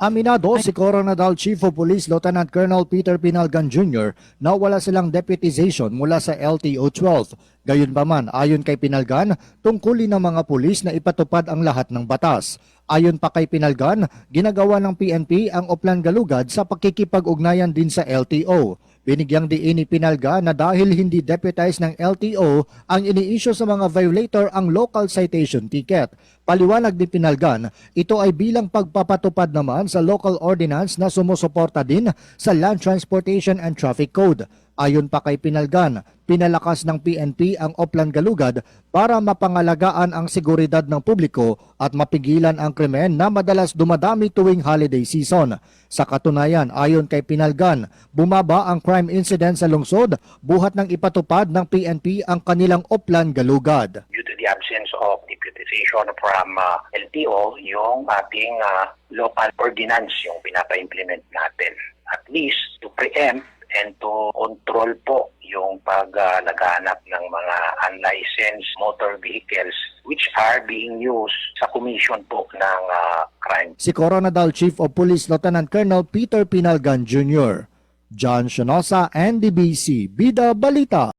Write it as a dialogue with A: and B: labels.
A: Aminado si Coronadal Chief of Police Lieutenant Colonel Peter Pinalgan Jr. na wala silang deputization mula sa LTO 12. Gayunpaman, ayon kay Pinalgan, tungkulin ng mga pulis na ipatupad ang lahat ng batas. Ayon pa kay Pinalgan, ginagawa ng PNP ang Oplan Galugad sa pakikipag-ugnayan din sa LTO. Binigyang diin ni Pinalga na dahil hindi deputized ng LTO ang ini-issue sa mga violator ang local citation ticket. Paliwanag ni Pinalgan, ito ay bilang pagpapatupad naman sa local ordinance na sumusuporta din sa Land Transportation and Traffic Code. Ayon pa kay Pinalgan, pinalakas ng PNP ang Oplan Galugad para mapangalagaan ang seguridad ng publiko at mapigilan ang krimen na madalas dumadami tuwing holiday season. Sa katunayan, ayon kay Pinalgan, bumaba ang crime incident sa lungsod buhat ng ipatupad ng PNP ang kanilang Oplan Galugad.
B: due to the absence of deputization from uh, LTO, yung ating uh, local ordinance yung pinapa-implement natin. At least to preempt and to control po yung pag uh, naghahanap ng mga unlicensed motor vehicles which are being used sa commission po ng uh, crime.
A: Si Coronadal Chief of Police Lieutenant Colonel Peter Pinalgan Jr. John Shinosa, NDBC, Bida Balita.